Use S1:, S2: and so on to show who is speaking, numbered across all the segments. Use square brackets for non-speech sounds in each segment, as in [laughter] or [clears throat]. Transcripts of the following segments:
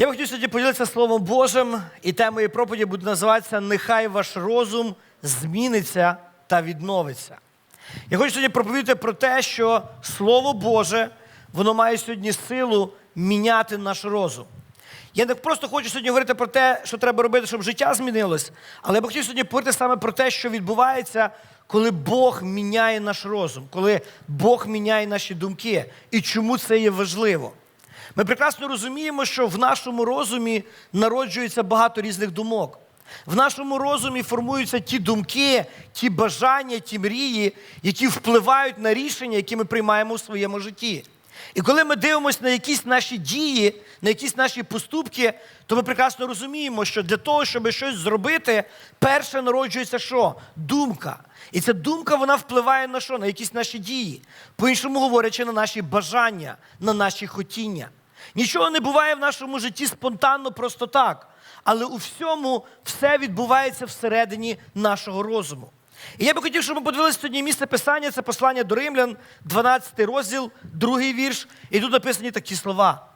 S1: Я б хотів сьогодні поділитися Словом Божим, і темою проповіді буде називатися Нехай ваш розум зміниться та відновиться. Я хочу сьогодні проповідати про те, що Слово Боже, воно має сьогодні силу міняти наш розум. Я не просто хочу сьогодні говорити про те, що треба робити, щоб життя змінилось, але я б хотів сьогодні поговорити саме про те, що відбувається, коли Бог міняє наш розум, коли Бог міняє наші думки і чому це є важливо. Ми прекрасно розуміємо, що в нашому розумі народжується багато різних думок. В нашому розумі формуються ті думки, ті бажання, ті мрії, які впливають на рішення, які ми приймаємо у своєму житті. І коли ми дивимося на якісь наші дії, на якісь наші поступки, то ми прекрасно розуміємо, що для того, щоб щось зробити, перше народжується що? Думка. І ця думка вона впливає на що? На якісь наші дії. По-іншому говорячи, на наші бажання, на наші хотіння. Нічого не буває в нашому житті спонтанно, просто так. Але у всьому все відбувається всередині нашого розуму. І я би хотів, щоб ми подивилися сьогодні місце писання, це послання до римлян, 12 розділ, другий вірш. І тут написані такі слова: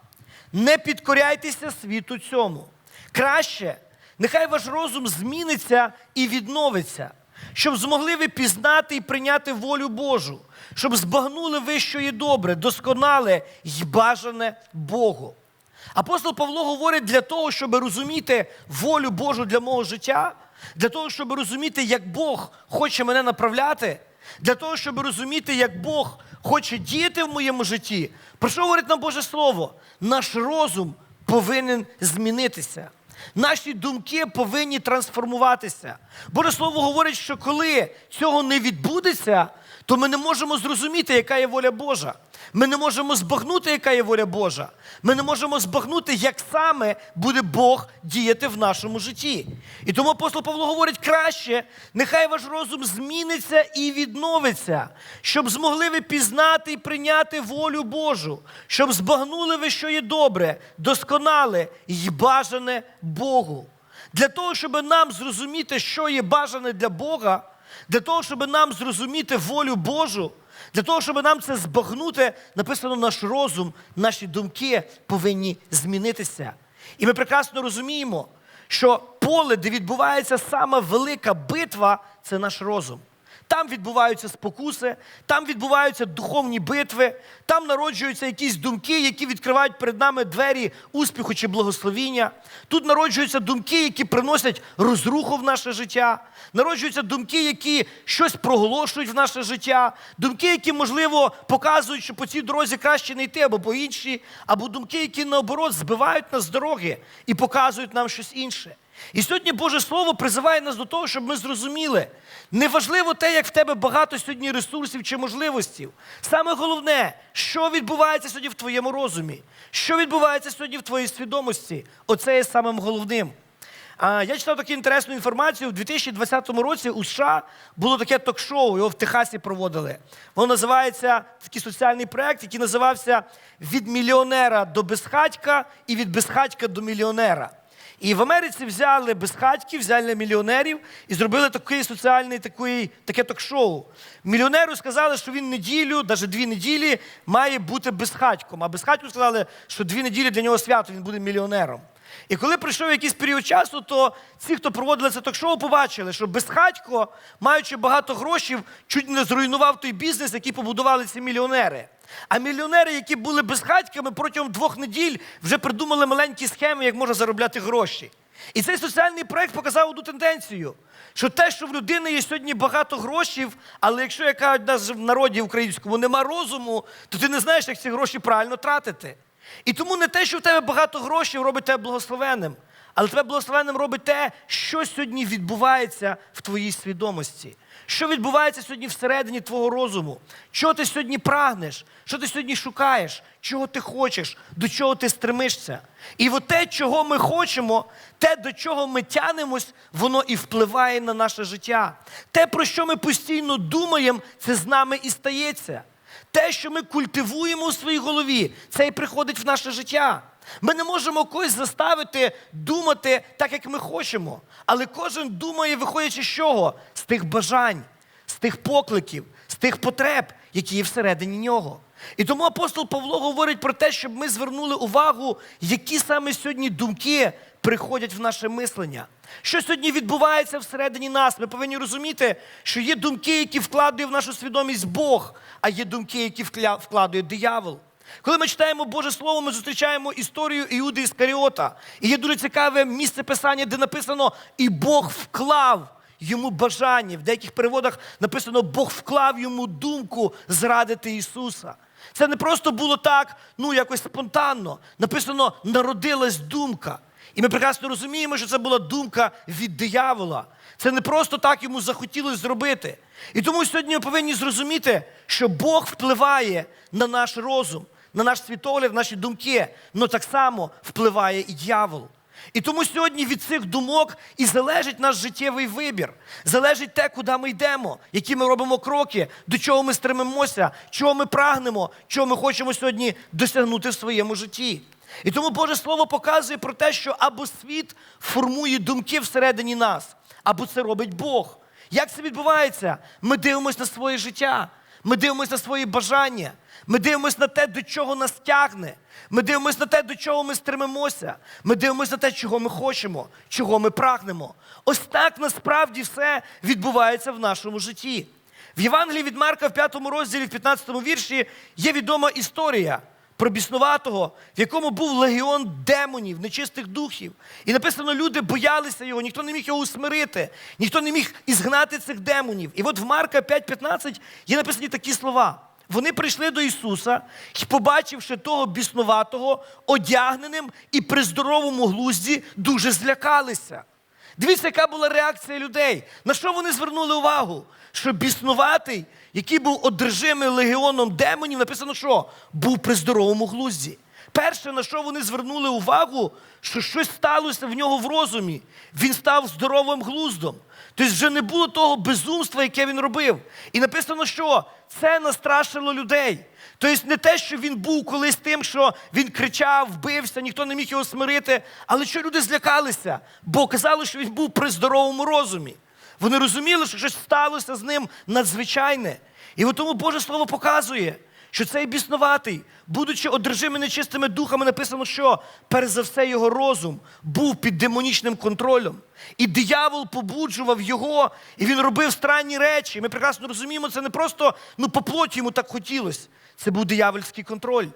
S1: не підкоряйтеся світу цьому. Краще, нехай ваш розум зміниться і відновиться, щоб змогли ви пізнати і прийняти волю Божу, щоб збагнули ви, що добре, досконале й бажане Богу. Апостол Павло говорить для того, щоб розуміти волю Божу для мого життя, для того, щоб розуміти, як Бог хоче мене направляти, для того, щоб розуміти, як Бог хоче діяти в моєму житті. Про що говорить нам Боже Слово? Наш розум повинен змінитися. Наші думки повинні трансформуватися. Боже Слово говорить, що коли цього не відбудеться, то ми не можемо зрозуміти, яка є воля Божа. Ми не можемо збагнути, яка є воля Божа. Ми не можемо збагнути, як саме буде Бог діяти в нашому житті. І тому апостол Павло говорить краще, нехай ваш розум зміниться і відновиться, щоб змогли ви пізнати і прийняти волю Божу, щоб збагнули ви, що є добре, досконале і бажане Богу. Для того, щоб нам зрозуміти, що є бажане для Бога, для того, щоб нам зрозуміти волю Божу, для того, щоб нам це збагнути, написано наш розум, наші думки повинні змінитися. І ми прекрасно розуміємо, що поле, де відбувається сама велика битва, це наш розум. Там відбуваються спокуси, там відбуваються духовні битви, там народжуються якісь думки, які відкривають перед нами двері успіху чи благословіння. Тут народжуються думки, які приносять розруху в наше життя. Народжуються думки, які щось проголошують в наше життя. Думки, які, можливо, показують, що по цій дорозі краще не йти або по іншій, або думки, які наоборот збивають нас з дороги і показують нам щось інше. І сьогодні Боже Слово призиває нас до того, щоб ми зрозуміли. Неважливо те, як в тебе багато сьогодні ресурсів чи можливостей. Саме головне, що відбувається сьогодні в твоєму розумі, що відбувається сьогодні в твоїй свідомості. Оце є самим головним. А, Я читав таку інтересну інформацію. У 2020 році у США було таке ток-шоу, його в Техасі проводили. Воно називається такий соціальний проєкт, який називався Від мільйонера до безхатька і від безхатька до мільйонера. І в Америці взяли безхатьків, взяли мільйонерів і зробили такий соціальний такий, таке ток-шоу. Мільйонеру сказали, що він неділю, навіть дві неділі, має бути безхатьком. А безхатьку сказали, що дві неділі для нього свято, він буде мільйонером. І коли прийшов якийсь період часу, то ці, хто проводили це ток-шоу, побачили, що безхатько, маючи багато грошей, чуть не зруйнував той бізнес, який побудували ці мільйонери. А мільйонери, які були безхатьками, протягом двох неділь вже придумали маленькі схеми, як можна заробляти гроші. І цей соціальний проект показав одну тенденцію, що те, що в людини є сьогодні багато грошей, але якщо як кажуть нас в народі українському нема розуму, то ти не знаєш, як ці гроші правильно тратити. І тому не те, що в тебе багато грошей, робить тебе благословенним, але тебе благословенним робить те, що сьогодні відбувається в твоїй свідомості. Що відбувається сьогодні всередині твого розуму? Чого ти сьогодні прагнеш? Що ти сьогодні шукаєш? Чого ти хочеш? До чого ти стремишся? І от те, чого ми хочемо, те, до чого ми тянемось, воно і впливає на наше життя. Те, про що ми постійно думаємо, це з нами і стається. Те, що ми культивуємо у своїй голові, це і приходить в наше життя. Ми не можемо когось заставити думати так, як ми хочемо. Але кожен думає, виходячи з чого? З тих бажань, з тих покликів, з тих потреб, які є всередині нього. І тому апостол Павло говорить про те, щоб ми звернули увагу, які саме сьогодні думки приходять в наше мислення. Що сьогодні відбувається всередині нас? Ми повинні розуміти, що є думки, які вкладує в нашу свідомість Бог, а є думки, які вкладує диявол. Коли ми читаємо Боже Слово, ми зустрічаємо історію Іуди Іскаріота. І є дуже цікаве місце писання, де написано І Бог вклав йому бажання. В деяких переводах написано Бог вклав йому думку зрадити Ісуса. Це не просто було так, ну якось спонтанно. Написано народилась думка. І ми прекрасно розуміємо, що це була думка від диявола. Це не просто так йому захотілося зробити. І тому сьогодні ми повинні зрозуміти, що Бог впливає на наш розум, на наш світогляд, наші думки, але так само впливає і дьявол. І тому сьогодні від цих думок і залежить наш життєвий вибір, залежить те, куди ми йдемо, які ми робимо кроки, до чого ми стремимося, чого ми прагнемо, чого ми хочемо сьогодні досягнути в своєму житті. І тому Боже Слово показує про те, що або світ формує думки всередині нас, або це робить Бог. Як це відбувається? Ми дивимося на своє життя, ми дивимося на свої бажання, ми дивимося на те, до чого нас тягне. Ми дивимося на те, до чого ми стремимося. Ми дивимося на те, чого ми хочемо, чого ми прагнемо. Ось так насправді все відбувається в нашому житті. В Євангелії від Марка в 5 розділі, в 15 вірші, є відома історія про біснуватого, в якому був легіон демонів, нечистих духів. І написано, люди боялися його, ніхто не міг його усмирити, ніхто не міг ізгнати цих демонів. І от в Марка 5.15 є написані такі слова. Вони прийшли до Ісуса і, побачивши того біснуватого, одягненим і при здоровому глузді, дуже злякалися. Дивіться, яка була реакція людей. На що вони звернули увагу? Що біснуватий, який був одержимий легіоном демонів, написано, що був при здоровому глузді. Перше, на що вони звернули увагу, що щось сталося в нього в розумі. Він став здоровим глуздом. Тобто вже не було того безумства, яке він робив. І написано, що це настрашило людей. Тобто не те, що він був колись тим, що він кричав, вбився, ніхто не міг його смирити, але що люди злякалися, бо казали, що він був при здоровому розумі. Вони розуміли, що щось сталося з ним надзвичайне. І от тому Боже Слово показує, що цей біснуватий, будучи одержимий нечистими духами, написано, що перш за все його розум був під демонічним контролем. І диявол побуджував його, і він робив странні речі. Ми прекрасно розуміємо, це не просто ну, по плоті йому так хотілося. Це був диявольський контроль.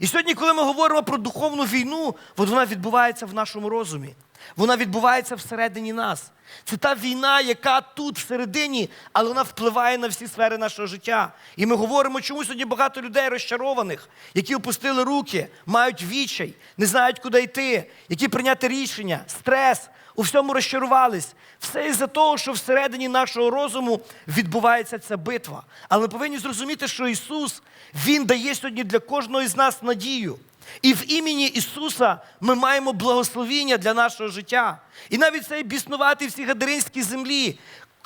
S1: І сьогодні, коли ми говоримо про духовну війну, от вона відбувається в нашому розумі. Вона відбувається всередині нас. Це та війна, яка тут всередині, але вона впливає на всі сфери нашого життя. І ми говоримо, чому сьогодні багато людей розчарованих, які опустили руки, мають відчай, не знають, куди йти, які прийняти рішення, стрес, у всьому розчарувались. Все із-за того, що всередині нашого розуму відбувається ця битва. Але ми повинні зрозуміти, що Ісус Він дає сьогодні для кожного із нас надію. І в імені Ісуса ми маємо благословіння для нашого життя. І навіть цей біснуватий в цій гадаринській землі.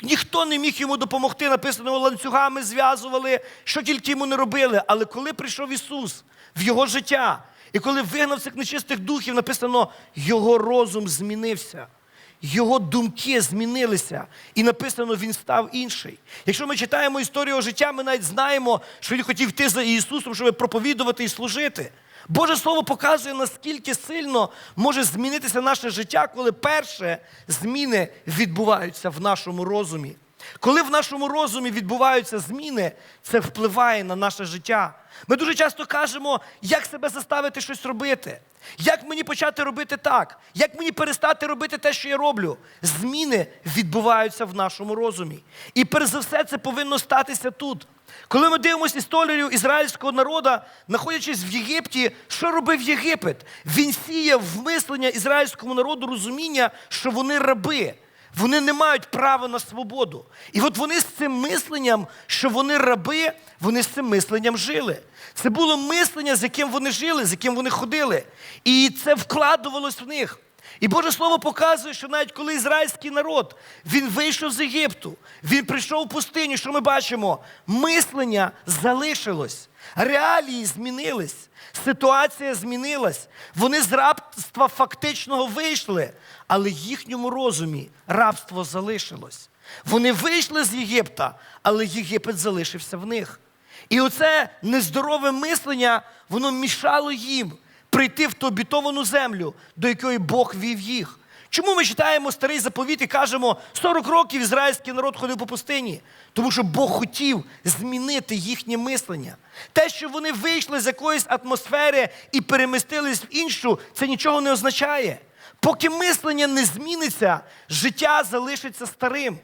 S1: Ніхто не міг йому допомогти, написано, ланцюгами зв'язували, що тільки йому не робили. Але коли прийшов Ісус в його життя, і коли вигнав цих нечистих духів, написано, його розум змінився. Його думки змінилися, і написано, він став інший. Якщо ми читаємо історію життя, ми навіть знаємо, що він хотів йти за Ісусом, щоб проповідувати і служити. Боже Слово показує, наскільки сильно може змінитися наше життя, коли перше зміни відбуваються в нашому розумі. Коли в нашому розумі відбуваються зміни, це впливає на наше життя. Ми дуже часто кажемо, як себе заставити щось робити, як мені почати робити так, як мені перестати робити те, що я роблю. Зміни відбуваються в нашому розумі. І перш за все це повинно статися тут. Коли ми дивимося історію ізраїльського народу, знаходячись в Єгипті, що робив Єгипет? Він сіяв в мислення ізраїльському народу розуміння, що вони раби. Вони не мають права на свободу. І от вони з цим мисленням, що вони раби, вони з цим мисленням жили. Це було мислення, з яким вони жили, з яким вони ходили. І це вкладувалось в них. І Боже Слово показує, що навіть коли ізраїльський народ він вийшов з Єгипту, він прийшов в пустиню, що ми бачимо, мислення залишилось, реалії змінились, ситуація змінилась. Вони з рабства фактичного вийшли, але їхньому розумі рабство залишилось. Вони вийшли з Єгипта, але Єгипет залишився в них. І оце нездорове мислення, воно мішало їм прийти в ту обітовану землю, до якої Бог вів їх. Чому ми читаємо старий заповіт і кажемо, 40 років ізраїльський народ ходив по пустині? Тому що Бог хотів змінити їхнє мислення. Те, що вони вийшли з якоїсь атмосфери і перемістились в іншу, це нічого не означає. Поки мислення не зміниться, життя залишиться старим.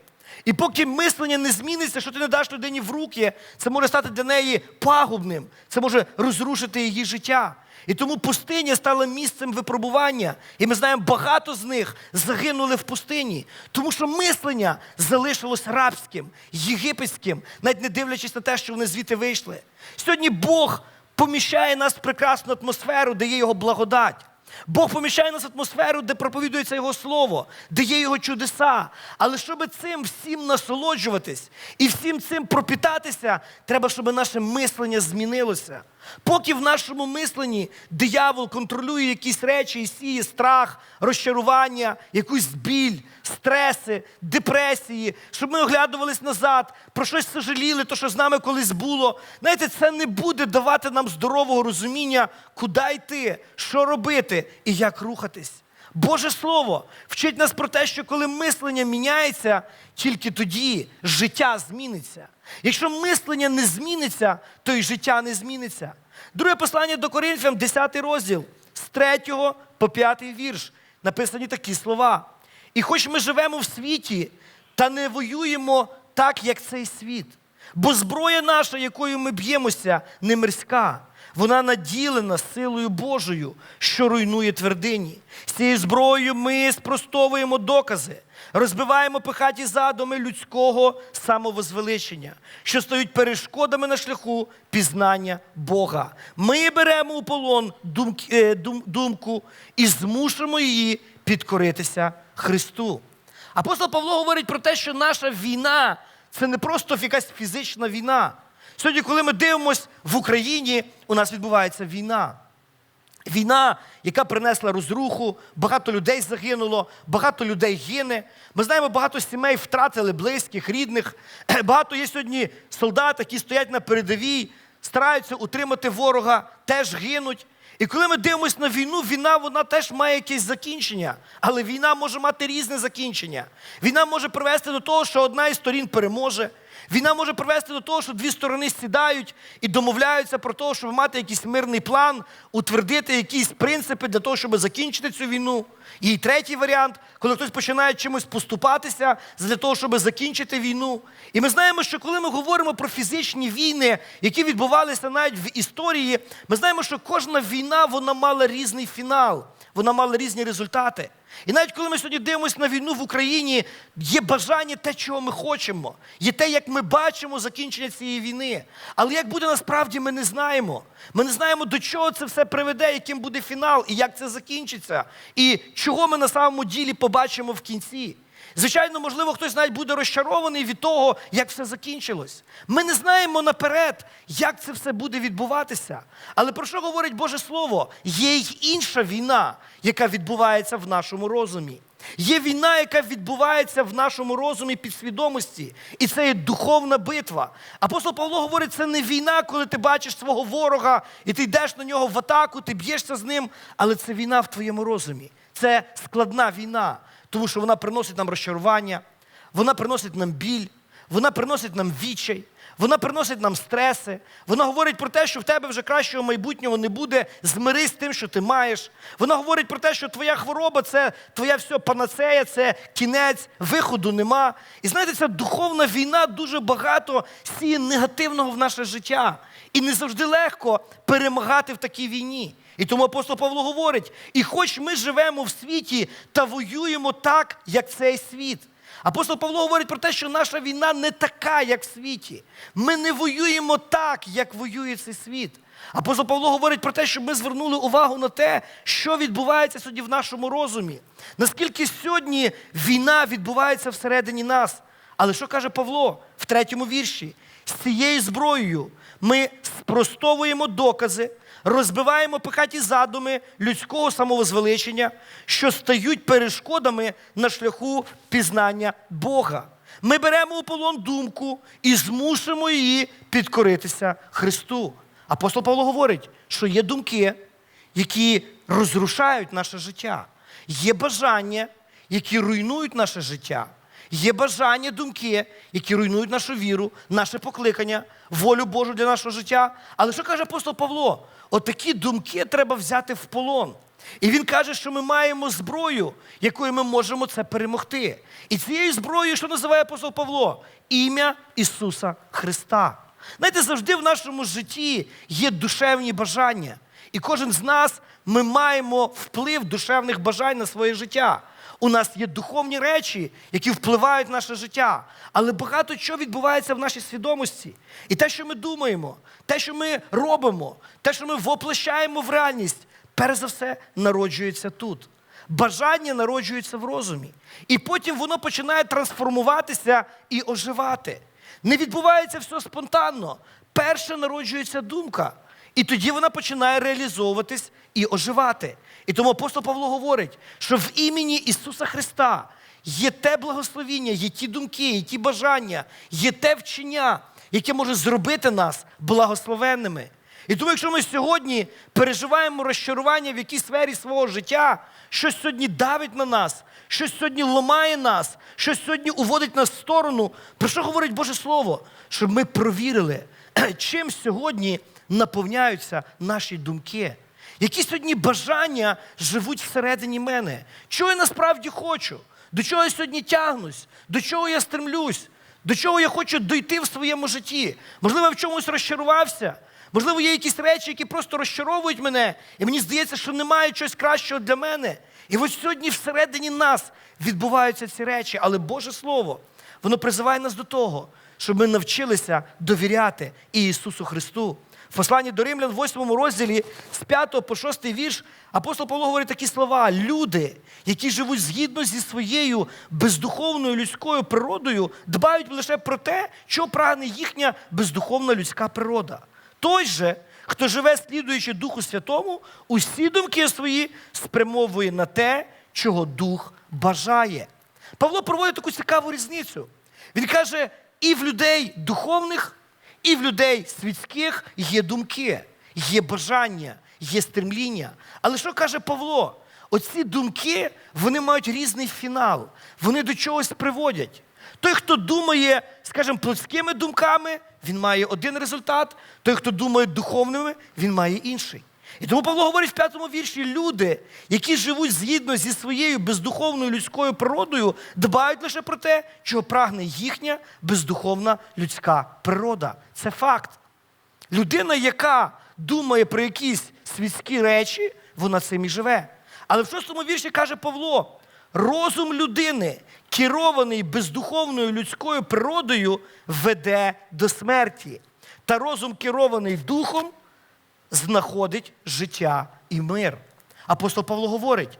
S1: І поки мислення не зміниться, що ти не даш людині в руки, це може стати для неї пагубним, це може розрушити її життя. І тому пустиня стала місцем випробування. І ми знаємо, багато з них загинули в пустині, тому що мислення залишилось рабським, єгипетським, навіть не дивлячись на те, що вони звідти вийшли. Сьогодні Бог поміщає нас в прекрасну атмосферу, де є його благодать. Бог поміщає нас в атмосферу, де проповідується Його Слово, де є Його чудеса. Але щоб цим всім насолоджуватись і всім цим пропітатися, треба, щоб наше мислення змінилося. Поки в нашому мисленні диявол контролює якісь речі і сіє страх, розчарування, якусь біль, стреси, депресії, щоб ми оглядувались назад, про щось сожаліли, то, що з нами колись було. Знаєте, це не буде давати нам здорового розуміння, куди йти, що робити і як рухатись. Боже Слово вчить нас про те, що коли мислення міняється, тільки тоді життя зміниться. Якщо мислення не зміниться, то й життя не зміниться. Друге послання до Коринфян, 10 розділ, з 3 по 5 вірш, написані такі слова. І хоч ми живемо в світі, та не воюємо так, як цей світ. Бо зброя наша, якою ми б'ємося, не мирська. Вона наділена силою Божою, що руйнує твердині. З цією зброєю ми спростовуємо докази, розбиваємо пихаті задуми людського самовозвеличення, що стають перешкодами на шляху пізнання Бога. Ми беремо у полон е, думку і змушуємо її підкоритися Христу. Апостол Павло говорить про те, що наша війна це не просто якась фізична війна. Сьогодні, коли ми дивимося в Україні, у нас відбувається війна. Війна, яка принесла розруху, багато людей загинуло, багато людей гине. Ми знаємо, багато сімей втратили близьких, рідних. Багато є сьогодні солдат, які стоять на передовій, стараються утримати ворога, теж гинуть. І коли ми дивимося на війну, війна вона теж має якесь закінчення. Але війна може мати різне закінчення. Війна може привести до того, що одна із сторін переможе. Війна може привести до того, що дві сторони сідають і домовляються про те, щоб мати якийсь мирний план, утвердити якісь принципи для того, щоб закінчити цю війну. І третій варіант, коли хтось починає чимось поступатися для того, щоб закінчити війну. І ми знаємо, що коли ми говоримо про фізичні війни, які відбувалися навіть в історії, ми знаємо, що кожна війна вона мала різний фінал, вона мала різні результати. І навіть коли ми сьогодні дивимося на війну в Україні, є бажання те, чого ми хочемо, є те, як ми бачимо закінчення цієї війни. Але як буде насправді, ми не знаємо. Ми не знаємо, до чого це все приведе, яким буде фінал, і як це закінчиться, і чого ми на самому ділі побачимо в кінці. Звичайно, можливо, хтось навіть буде розчарований від того, як все закінчилось. Ми не знаємо наперед, як це все буде відбуватися. Але про що говорить Боже Слово? Є й інша війна, яка відбувається в нашому розумі. Є війна, яка відбувається в нашому розумі підсвідомості, і це є духовна битва. Апостол Павло говорить, це не війна, коли ти бачиш свого ворога і ти йдеш на нього в атаку, ти б'єшся з ним, але це війна в твоєму розумі. Це складна війна, тому що вона приносить нам розчарування, вона приносить нам біль, вона приносить нам відчай, вона приносить нам стреси. Вона говорить про те, що в тебе вже кращого майбутнього не буде. Змирись з тим, що ти маєш. Вона говорить про те, що твоя хвороба це твоя все панацея, це кінець, виходу нема. І знаєте, ця духовна війна дуже багато сіє негативного в наше життя. І не завжди легко перемагати в такій війні. І тому апостол Павло говорить: і хоч ми живемо в світі та воюємо так, як цей світ. Апостол Павло говорить про те, що наша війна не така, як в світі. Ми не воюємо так, як воює цей світ. Апостол Павло говорить про те, щоб ми звернули увагу на те, що відбувається сьогодні в нашому розумі. Наскільки сьогодні війна відбувається всередині нас. Але що каже Павло в третьому вірші? З цією зброєю ми спростовуємо докази, розбиваємо пихаті задуми людського самовозвеличення, що стають перешкодами на шляху пізнання Бога. Ми беремо у полон думку і змусимо її підкоритися Христу. Апостол Павло говорить, що є думки, які розрушають наше життя. Є бажання, які руйнують наше життя. Є бажання, думки, які руйнують нашу віру, наше покликання, волю Божу для нашого життя. Але що каже апостол Павло? Отакі думки треба взяти в полон. І він каже, що ми маємо зброю, якою ми можемо це перемогти. І цією зброєю, що називає апостол Павло? Ім'я Ісуса Христа. Знаєте, завжди в нашому житті є душевні бажання. І кожен з нас ми маємо вплив душевних бажань на своє життя. У нас є духовні речі, які впливають на наше життя. Але багато чого відбувається в нашій свідомості. І те, що ми думаємо, те, що ми робимо, те, що ми воплощаємо в реальність, перш за все народжується тут. Бажання народжується в розумі. І потім воно починає трансформуватися і оживати. Не відбувається все спонтанно. Перше народжується думка. І тоді вона починає реалізовуватись і оживати. І тому апостол Павло говорить, що в імені Ісуса Христа є те благословіння, є ті думки, є ті бажання, є те вчення, яке може зробити нас благословенними. І тому, якщо ми сьогодні переживаємо розчарування в якійсь сфері свого життя, щось сьогодні давить на нас, щось сьогодні ламає нас, щось сьогодні уводить нас в сторону, про що говорить Боже Слово? Щоб ми провірили, [clears throat] чим сьогодні наповняються наші думки. Які сьогодні бажання живуть всередині мене? Чого я насправді хочу? До чого я сьогодні тягнусь? До чого я стремлюсь? До чого я хочу дойти в своєму житті? Можливо, я в чомусь розчарувався. Можливо, є якісь речі, які просто розчаровують мене, і мені здається, що немає чогось кращого для мене. І ось сьогодні всередині нас відбуваються ці речі, але Боже Слово, воно призиває нас до того, щоб ми навчилися довіряти Ісусу Христу. В посланні до Римлян, в 8 розділі, з 5 по 6 вірш, апостол Павло говорить такі слова: люди, які живуть згідно зі своєю бездуховною людською природою, дбають лише про те, що прагне їхня бездуховна людська природа. Той же, хто живе, слідуючи Духу Святому, усі думки свої спрямовує на те, чого Дух бажає. Павло проводить таку цікаву різницю. Він каже: і в людей духовних, і в людей світських є думки, є бажання, є стремління. Але що каже Павло? Оці думки вони мають різний фінал, вони до чогось приводять. Той, хто думає, скажімо, плотськими думками, він має один результат. Той, хто думає духовними, він має інший. І тому Павло говорить в п'ятому вірші: люди, які живуть згідно зі своєю бездуховною людською природою, дбають лише про те, чого прагне їхня бездуховна людська природа. Це факт. Людина, яка думає про якісь світські речі, вона цим і живе. Але в шостому вірші каже Павло: розум людини, керований бездуховною людською природою, веде до смерті. Та розум, керований духом, знаходить життя і мир. Апостол Павло говорить: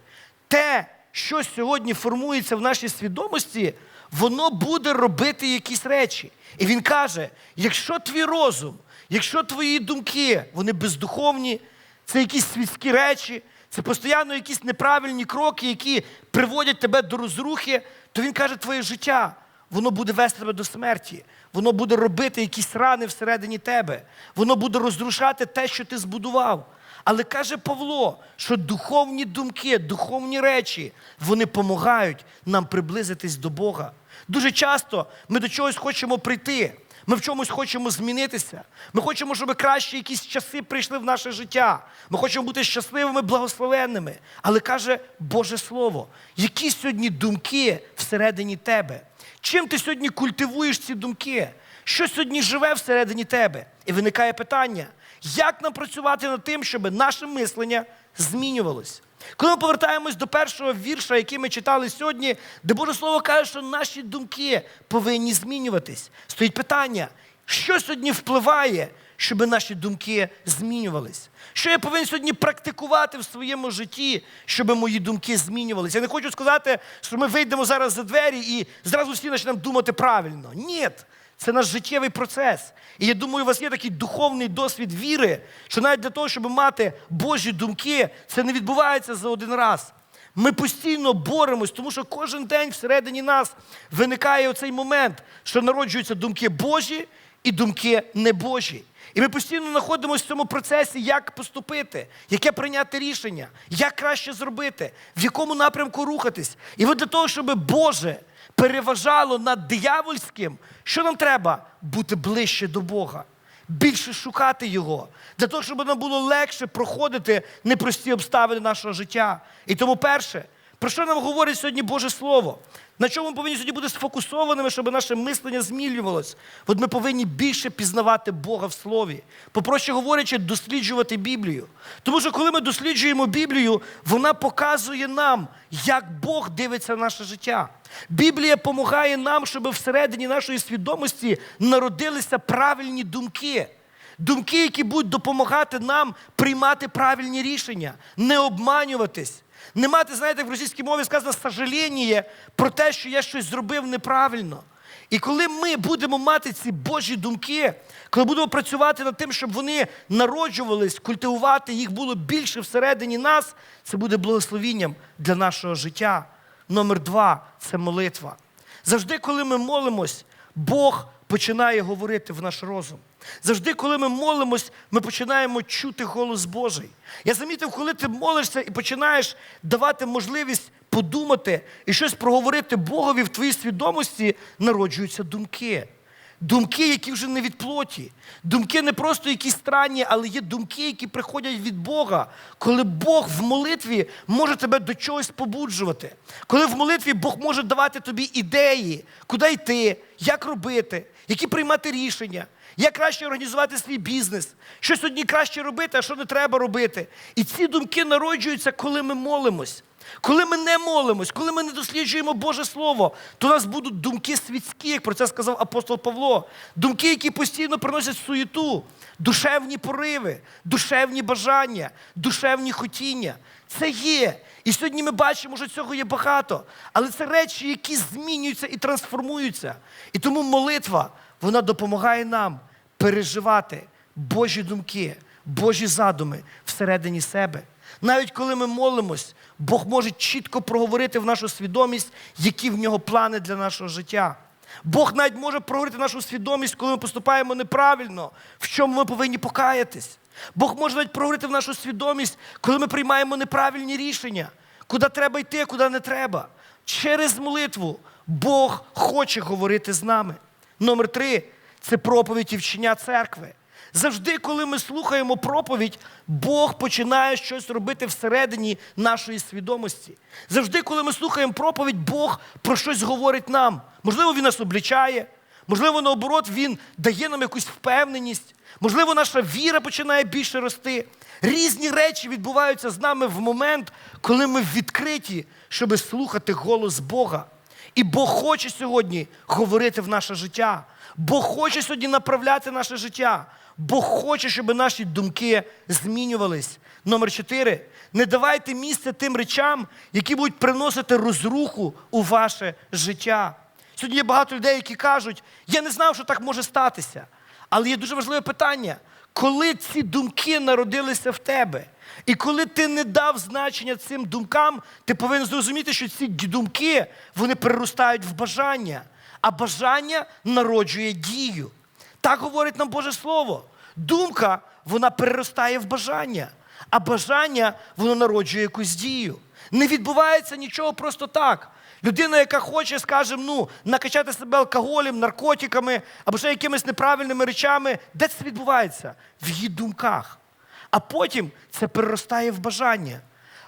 S1: те, що сьогодні формується в нашій свідомості, воно буде робити якісь речі. І він каже: якщо твій розум, якщо твої думки, вони бездуховні, це якісь світські речі, це постійно якісь неправильні кроки, які приводять тебе до розрухи, то він каже, твоє життя, воно буде вести тебе до смерті. Воно буде робити якісь рани всередині тебе. Воно буде розрушати те, що ти збудував. Але каже Павло, що духовні думки, духовні речі, вони допомагають нам приблизитись до Бога. Дуже часто ми до чогось хочемо прийти. Ми в чомусь хочемо змінитися. Ми хочемо, щоб кращі якісь часи прийшли в наше життя. Ми хочемо бути щасливими, благословенними. Але каже Боже Слово, які сьогодні думки всередині тебе? Чим ти сьогодні культивуєш ці думки? Що сьогодні живе всередині тебе? І виникає питання: як нам працювати над тим, щоб наше мислення змінювалось? Коли ми повертаємось до першого вірша, який ми читали сьогодні, де Боже Слово каже, що наші думки повинні змінюватись. Стоїть питання, що сьогодні впливає, щоб наші думки змінювались? Що я повинен сьогодні практикувати в своєму житті, щоб мої думки змінювалися? Я не хочу сказати, що ми вийдемо зараз за двері і зразу всі почнемо думати правильно. Ні. Це наш життєвий процес. І я думаю, у вас є такий духовний досвід віри, що навіть для того, щоб мати Божі думки, це не відбувається за один раз. Ми постійно боремось, тому що кожен день всередині нас виникає оцей момент, що народжуються думки Божі і думки небожі. І ми постійно знаходимося в цьому процесі, як поступити, яке прийняти рішення, як краще зробити, в якому напрямку рухатись. І от для того, щоб Боже переважало над диявольським, що нам треба? Бути ближче до Бога, більше шукати Його, для того, щоб нам було легше проходити непрості обставини нашого життя. І тому, перше, про що нам говорить сьогодні Боже Слово? На чому ми повинні сьогодні бути сфокусованими, щоб наше мислення змінювалось? От ми повинні більше пізнавати Бога в Слові. Попроще говорячи, досліджувати Біблію. Тому що коли ми досліджуємо Біблію, вона показує нам, як Бог дивиться на наше життя. Біблія допомагає нам, щоб всередині нашої свідомості народилися правильні думки. Думки, які будуть допомагати нам приймати правильні рішення, не обманюватись. Не мати, знаєте, в російській мові сказано сожаління про те, що я щось зробив неправильно. І коли ми будемо мати ці Божі думки, коли будемо працювати над тим, щоб вони народжувались, культивувати, їх було більше всередині нас, це буде благословінням для нашого життя. Номер два це молитва. Завжди, коли ми молимось, Бог починає говорити в наш розум. Завжди, коли ми молимось, ми починаємо чути голос Божий. Я замітив, коли ти молишся і починаєш давати можливість подумати і щось проговорити Богові в твоїй свідомості, народжуються думки. Думки, які вже не від плоті. Думки не просто якісь странні, але є думки, які приходять від Бога. Коли Бог в молитві може тебе до чогось побуджувати. Коли в молитві Бог може давати тобі ідеї, куди йти, як робити, які приймати рішення, як краще організувати свій бізнес, що сьогодні краще робити, а що не треба робити. І ці думки народжуються, коли ми молимось. Коли ми не молимось, коли ми не досліджуємо Боже Слово, то у нас будуть думки світські, як про це сказав апостол Павло. Думки, які постійно приносять суєту, душевні пориви, душевні бажання, душевні хотіння. Це є. І сьогодні ми бачимо, що цього є багато. Але це речі, які змінюються і трансформуються. І тому молитва вона допомагає нам переживати Божі думки, Божі задуми всередині себе. Навіть коли ми молимось, Бог може чітко проговорити в нашу свідомість, які в нього плани для нашого життя. Бог навіть може проговорити нашу свідомість, коли ми поступаємо неправильно, в чому ми повинні покаятись. Бог може навіть проговорити в нашу свідомість, коли ми приймаємо неправильні рішення, куди треба йти, куди не треба. Через молитву Бог хоче говорити з нами. Номер три це проповідь і вчення церкви. Завжди, коли ми слухаємо проповідь, Бог починає щось робити всередині нашої свідомості. Завжди, коли ми слухаємо проповідь, Бог про щось говорить нам. Можливо, Він нас облічає, можливо, наоборот, Він дає нам якусь впевненість, можливо, наша віра починає більше рости. Різні речі відбуваються з нами в момент, коли ми відкриті, щоб слухати голос Бога. І Бог хоче сьогодні говорити в наше життя. Бог хоче сьогодні направляти наше життя. Бог хоче, щоб наші думки змінювались. Номер чотири. Не давайте місце тим речам, які будуть приносити розруху у ваше життя. Сьогодні є багато людей, які кажуть, я не знав, що так може статися. Але є дуже важливе питання. Коли ці думки народилися в тебе, і коли ти не дав значення цим думкам, ти повинен зрозуміти, що ці думки вони переростають в бажання, а бажання народжує дію. Так говорить нам Боже Слово. Думка вона переростає в бажання, а бажання воно народжує якусь дію. Не відбувається нічого просто так. Людина, яка хоче, скажімо, ну, накачати себе алкоголем, наркотиками або ще якимись неправильними речами, де це відбувається? В її думках. А потім це переростає в бажання,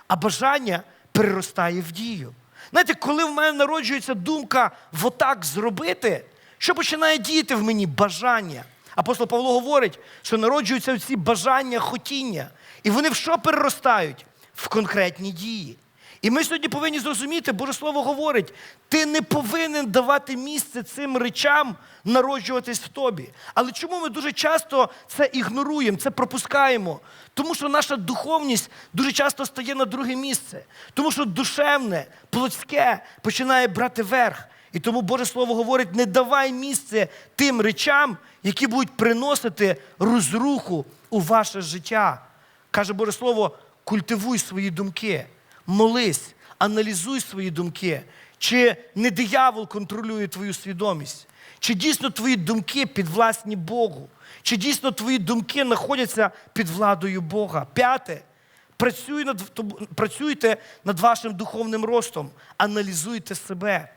S1: а бажання переростає в дію. Знаєте, коли в мене народжується думка отак зробити, що починає діяти в мені бажання? Апостол Павло говорить, що народжуються ці бажання, хотіння. І вони в що переростають? В конкретні дії. І ми сьогодні повинні зрозуміти, Боже Слово говорить, ти не повинен давати місце цим речам народжуватись в тобі. Але чому ми дуже часто це ігноруємо, це пропускаємо? Тому що наша духовність дуже часто стає на друге місце. Тому що душевне, плотське починає брати верх. І тому Боже Слово говорить: не давай місце тим речам, які будуть приносити розруху у ваше життя. Каже Боже Слово, культивуй свої думки, молись, аналізуй свої думки. Чи не диявол контролює твою свідомість? Чи дійсно твої думки підвласні Богу? Чи дійсно твої думки знаходяться під владою Бога? П'яте. Працюйте над вашим духовним ростом, аналізуйте себе.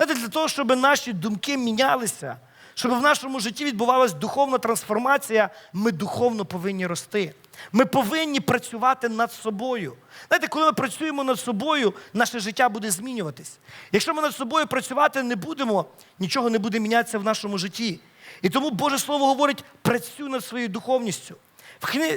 S1: Знаєте, для того, щоб наші думки мінялися, щоб в нашому житті відбувалася духовна трансформація, ми духовно повинні рости. Ми повинні працювати над собою. Знаєте, коли ми працюємо над собою, наше життя буде змінюватись. Якщо ми над собою працювати не будемо, нічого не буде мінятися в нашому житті. І тому Боже Слово говорить: працюй над своєю духовністю.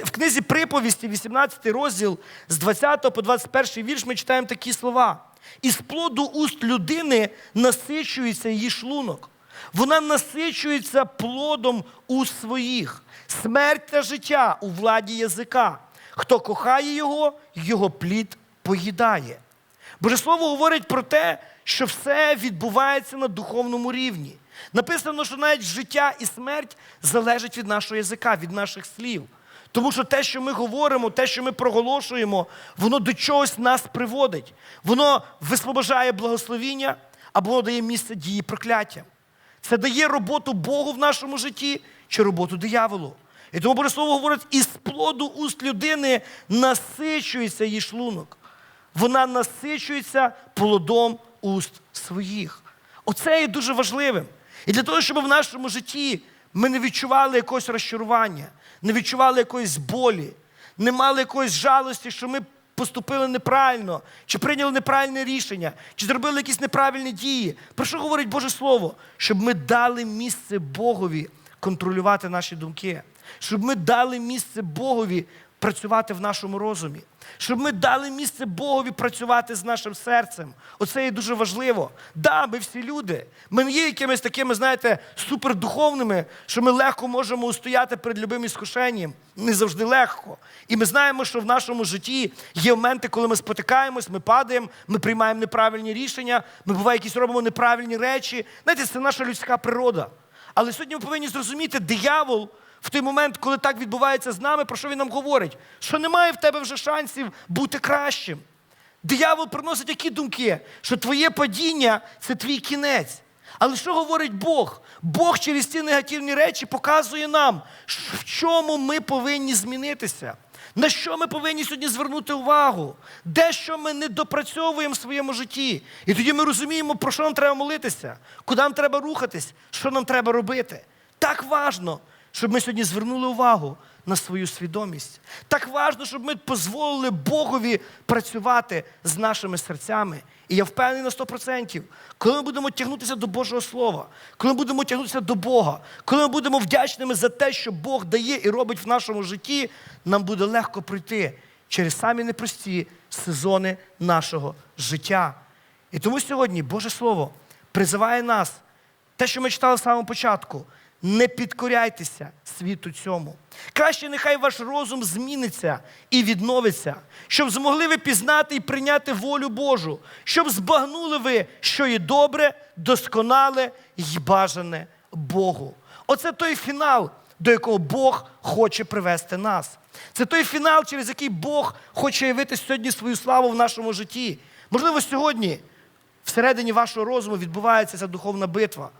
S1: В книзі приповісті, 18 розділ, з 20 по 21 вірш, ми читаємо такі слова. Із плоду уст людини насичується її шлунок. Вона насичується плодом уст своїх. Смерть та життя у владі язика. Хто кохає його, його плід поїдає. Боже Слово говорить про те, що все відбувається на духовному рівні. Написано, що навіть життя і смерть залежать від нашого язика, від наших слів. Тому що те, що ми говоримо, те, що ми проголошуємо, воно до чогось нас приводить. Воно висвобождає благословіння або воно дає місце дії прокляттям. Це дає роботу Богу в нашому житті чи роботу дияволу. І тому Боже Слово говорить, із плоду уст людини насичується її шлунок. Вона насичується плодом уст своїх. Оце є дуже важливим. І для того, щоб в нашому житті ми не відчували якогось розчарування, не відчували якоїсь болі, не мали якоїсь жалості, що ми поступили неправильно, чи прийняли неправильне рішення, чи зробили якісь неправильні дії. Про що говорить Боже Слово? Щоб ми дали місце Богові контролювати наші думки, щоб ми дали місце Богові працювати в нашому розумі, щоб ми дали місце Богові працювати з нашим серцем. Оце є дуже важливо. Да, ми всі люди. Ми не є якимись такими, знаєте, супердуховними, що ми легко можемо устояти перед любим іскушенням. Не завжди легко. І ми знаємо, що в нашому житті є моменти, коли ми спотикаємось, ми падаємо, ми приймаємо неправильні рішення, ми буває якісь робимо неправильні речі. Знаєте, це наша людська природа. Але сьогодні ми повинні зрозуміти, диявол в той момент, коли так відбувається з нами, про що він нам говорить? Що немає в тебе вже шансів бути кращим. Диявол приносить які думки? Що твоє падіння це твій кінець. Але що говорить Бог? Бог через ці негативні речі показує нам, в чому ми повинні змінитися. На що ми повинні сьогодні звернути увагу? Де що ми не допрацьовуємо в своєму житті? І тоді ми розуміємо, про що нам треба молитися, куди нам треба рухатись, що нам треба робити. Так важно, щоб ми сьогодні звернули увагу на свою свідомість. Так важно, щоб ми дозволили Богові працювати з нашими серцями. І я впевнений на 100%, коли ми будемо тягнутися до Божого Слова, коли ми будемо тягнутися до Бога, коли ми будемо вдячними за те, що Бог дає і робить в нашому житті, нам буде легко пройти через самі непрості сезони нашого життя. І тому сьогодні Боже Слово призиває нас, те, що ми читали в самому початку, не підкоряйтеся світу цьому. Краще нехай ваш розум зміниться і відновиться, щоб змогли ви пізнати і прийняти волю Божу, щоб збагнули ви, що є добре, досконале і бажане Богу. Оце той фінал, до якого Бог хоче привести нас. Це той фінал, через який Бог хоче явити сьогодні свою славу в нашому житті. Можливо, сьогодні всередині вашого розуму відбувається ця духовна битва.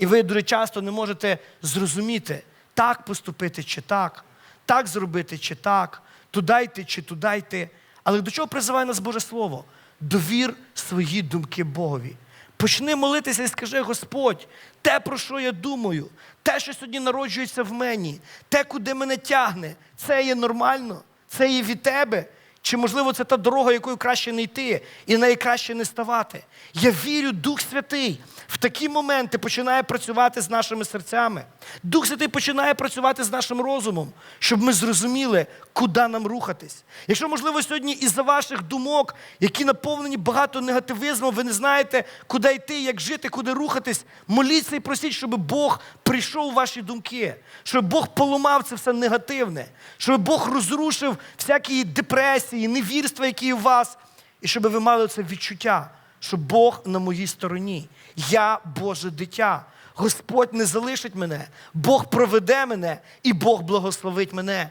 S1: І ви дуже часто не можете зрозуміти, так поступити чи так, так зробити чи так, туди йти чи туди йти. Але до чого призиває нас Боже Слово? Довір свої думки Богові. Почни молитися і скажи, Господь, те, про що я думаю, те, що сьогодні народжується в мені, те, куди мене тягне, це є нормально, це є від тебе. Чи, можливо, це та дорога, якою краще не йти і найкраще не ставати? Я вірю, Дух Святий в такі моменти починає працювати з нашими серцями. Дух Святий починає працювати з нашим розумом, щоб ми зрозуміли, куди нам рухатись. Якщо, можливо, сьогодні із-за ваших думок, які наповнені багато негативізму, ви не знаєте, куди йти, як жити, куди рухатись, моліться і просіть, щоб Бог прийшов у ваші думки, щоб Бог поламав це все негативне, щоб Бог розрушив всякі депресії, невірства, які у вас, і щоб ви мали це відчуття, що Бог на моїй стороні. Я Боже дитя. Господь не залишить мене, Бог проведе мене і Бог благословить мене.